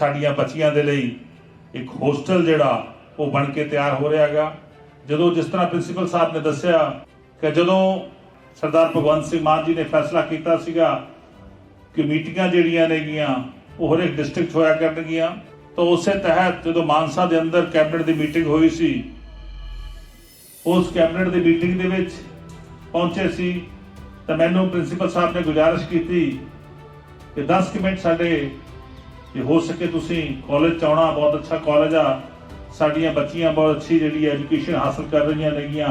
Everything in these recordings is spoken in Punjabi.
ਸਾਡੀਆਂ ਬੱਚੀਆਂ ਦੇ ਲਈ ਇੱਕ ਹੋਸਟਲ ਜਿਹੜਾ ਉਹ ਬਣ ਕੇ ਤਿਆਰ ਹੋ ਰਿਹਾ ਹੈਗਾ। ਜਦੋਂ ਜਿਸ ਤਰ੍ਹਾਂ ਪ੍ਰਿੰਸੀਪਲ ਸਾਹਿਬ ਨੇ ਦੱਸਿਆ ਕਿ ਜਦੋਂ ਸਰਦਾਰ ਭਗਵੰਤ ਸਿੰਘ ਮਾਨ ਜੀ ਨੇ ਫੈਸਲਾ ਕੀਤਾ ਸੀਗਾ ਕਿ ਮੀਟਿੰਗਾਂ ਜਿਹੜੀਆਂ ਨੇਗੀਆਂ ਉਹ ਹਰੇਕ ਡਿਸਟ੍ਰਿਕਟ ਹੋਇਆ ਕਰਨਗੀਆਂ, ਤਾਂ ਉਸੇ ਤਹਿਤ ਜਦੋਂ ਮਾਨਸਾ ਦੇ ਅੰਦਰ ਕੈਬਨਿਟ ਦੀ ਮੀਟਿੰਗ ਹੋਈ ਸੀ, ਉਸ ਕੈਬਨਿਟ ਦੀ ਮੀਟਿੰਗ ਦੇ ਵਿੱਚ ਪਹੁੰਚੇ ਸੀ। ਤਾਂ ਮੈਨੂੰ ਪ੍ਰਿੰਸੀਪਲ ਸਾਹਿਬ ਨੇ ਗੁਜ਼ਾਰਿਸ਼ ਕੀਤੀ ਕਿ 10 ਕੁ ਮਿੰਟ ਸਾਡੇ ਜੇ ਹੋ ਸਕੇ ਤੁਸੀਂ ਕਾਲਜ ਚ ਆਉਣਾ, ਬਹੁਤ ਅੱਛਾ ਕਾਲਜ ਆ। ਸਾਡੀਆਂ ਬੱਚੀਆਂ ਬਹੁਤ ਅੱਛੀ ਜਿਹੜੀ ਐਜੂਕੇਸ਼ਨ ਹਾਸਲ ਕਰ ਰਹੀਆਂ ਨੇਗੀਆਂ।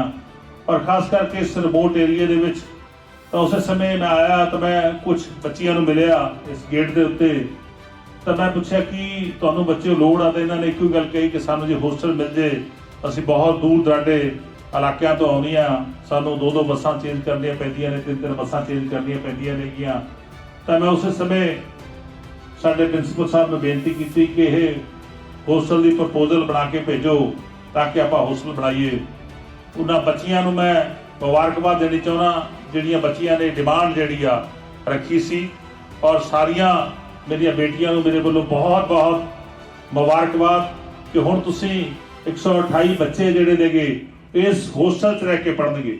ਔਰ ਖਾਸ ਕਰਕੇ ਇਸ ਰਿਮੋਟ ਏਰੀਆ ਦੇ ਵਿੱਚ ਤਾਂ ਉਸੇ ਸਮੇਂ ਮੈਂ ਆਇਆ ਤਾਂ ਮੈਂ ਕੁਝ ਬੱਚੀਆਂ ਨੂੰ ਮਿਲਿਆ ਇਸ ਗੇਟ ਦੇ ਉੱਤੇ। ਤਾਂ ਮੈਂ ਪੁੱਛਿਆ ਕਿ ਤੁਹਾਨੂੰ ਬੱਚੇ ਲੋੜ ਆ ਤਾਂ ਇਹਨਾਂ ਨੇ ਇੱਕੋ ਹੀ ਗੱਲ ਕਹੀ ਕਿ ਸਾਨੂੰ ਜੇ ਹੋਸਟਲ ਮਿਲ ਜੇ, ਅਸੀਂ ਬਹੁਤ ਦੂਰ ਦਰਾਡੇ ਇਲਾਕਿਆਂ ਤੋਂ ਆਉਣੀਆਂ ਸਾਨੂੰ ਦੋ ਦੋ ਬੱਸਾਂ ਚੇਂਜ ਕਰਨੀਆਂ ਪੈਂਦੀਆਂ ਨੇ, ਤਿੰਨ ਤਿੰਨ ਬੱਸਾਂ ਚੇਂਜ ਕਰਨੀਆਂ ਪੈਂਦੀਆਂ ਨੇਗੀਆਂ। ਤਾਂ ਮੈਂ ਉਸੇ ਸਮੇਂ ਸਾਡੇ ਪ੍ਰਿੰਸੀਪਲ ਸਾਹਿਬ ਨੂੰ ਬੇਨਤੀ ਕੀਤੀ ਕਿ ਇਹ ਹੋਸਟਲ ਦੀ ਪ੍ਰਪੋਜ਼ਲ ਬਣਾ ਕੇ ਭੇਜੋ ਤਾਂ ਕਿ ਆਪਾਂ ਹੋਸਟਲ ਬਣਾਈਏ। ਉਹਨਾਂ ਬੱਚੀਆਂ ਨੂੰ ਮੈਂ ਮੁਬਾਰਕਬਾਦ ਦੇਣੀ ਚਾਹੁੰਦਾ, ਜਿਹੜੀਆਂ ਬੱਚੀਆਂ ਨੇ ਡਿਮਾਂਡ ਜਿਹੜੀ ਆ ਰੱਖੀ ਸੀ ਔਰ ਸਾਰੀਆਂ ਮੇਰੀਆਂ ਬੇਟੀਆਂ ਨੂੰ ਮੇਰੇ ਵੱਲੋਂ ਬਹੁਤ ਬਹੁਤ ਮੁਬਾਰਕਬਾਦ ਕਿ ਹੁਣ ਤੁਸੀਂ 128 ਬੱਚੇ ਜਿਹੜੇ ਨੇਗੇ, ਇਸ ਹੋਸਟਲ 'ਚ ਰਹਿ ਕੇ ਪੜ੍ਹਨਗੇ।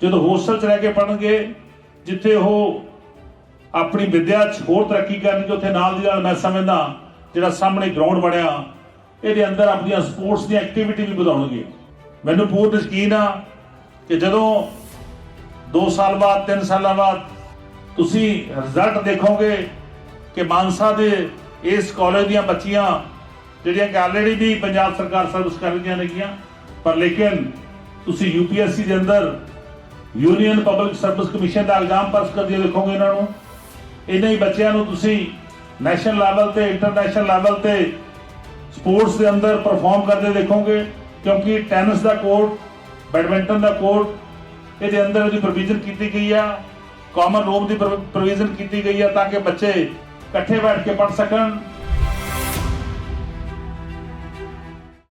ਜਦੋਂ ਹੋਸਟਲ 'ਚ ਰਹਿ ਕੇ ਪੜ੍ਹਨਗੇ, ਜਿੱਥੇ ਉਹ ਆਪਣੀ ਵਿਦਿਆ 'ਚ ਹੋਰ ਤਰੱਕੀ ਕਰਨਗੇ ਉੱਥੇ ਨਾਲ ਦੀ ਨਾਲ ਮੈਂ ਸਮਝਦਾ ਜਿਹੜਾ ਸਾਹਮਣੇ ਗਰਾਊਂਡ ਬਣਿਆ, ਇਹਦੇ ਅੰਦਰ ਆਪਣੀਆਂ ਸਪੋਰਟਸ ਦੀਆਂ ਐਕਟੀਵਿਟੀ ਵੀ ਵਧਾਉਣਗੇ। ਮੈਨੂੰ ਪੂਰਨ ਯਕੀਨ ਆ ਕਿ ਜਦੋਂ 2 ਸਾਲ ਬਾਅਦ 3 ਸਾਲਾਂ ਬਾਅਦ ਤੁਸੀਂ ਰਿਜ਼ਲਟ ਦੇਖੋਗੇ ਕਿ ਮਾਨਸਾ ਦੇ ਇਸ ਕਾਲਜ ਦੀਆਂ ਬੱਚੀਆਂ ਜਿਹੜੀਆਂ ਕਿ ਆਲਰੇਡੀ ਵੀ ਪੰਜਾਬ ਸਰਕਾਰ ਸਰਵਿਸ ਕਰ ਰਹੀਆਂ ਨੇਗੀਆਂ, ਪਰ ਲੇਕਿਨ ਤੁਸੀਂ ਯੂਪੀਐਸਸੀ ਦੇ ਅੰਦਰ ਯੂਨੀਅਨ ਪਬਲਿਕ ਸਰਵਿਸ ਕਮਿਸ਼ਨ ਦਾ ਇਲਜ਼ਾਮ ਪਾਸ ਕਰਦੇ ਦੇਖੋਗੇ ਇਹਨਾਂ ਨੂੰ ਇਹਨਾਂ ਹੀ ਬੱਚਿਆਂ ਨੂੰ ਤੁਸੀਂ ਨੈਸ਼ਨਲ ਲੈਵਲ ਤੇ ਇੰਟਰਨੈਸ਼ਨਲ ਲੈਵਲ ਤੇ ਸਪੋਰਟਸ ਦੇ ਅੰਦਰ ਪਰਫਾਰਮ ਕਰਦੇ ਦੇਖੋਗੇ, ਕਿਉਂਕਿ ਟੈਨਿਸ ਦਾ ਕੋਰਟ ਬੈਡਮਿੰਟਨ ਦਾ ਕੋਰਟ ਇਹਦੇ ਅੰਦਰ ਉਹਦੀ ਪ੍ਰੋਵੀਜ਼ਨ ਕੀਤੀ ਗਈ ਆ। ਕਾਮਨ ਰੂਮ ਦੀ ਪ੍ਰੋਵੀਜ਼ਨ ਕੀਤੀ ਗਈ ਆ ਤਾਂ ਕਿ ਬੱਚੇ ਇਕੱਠੇ ਬੈਠ ਕੇ ਪੜ ਸਕਣ।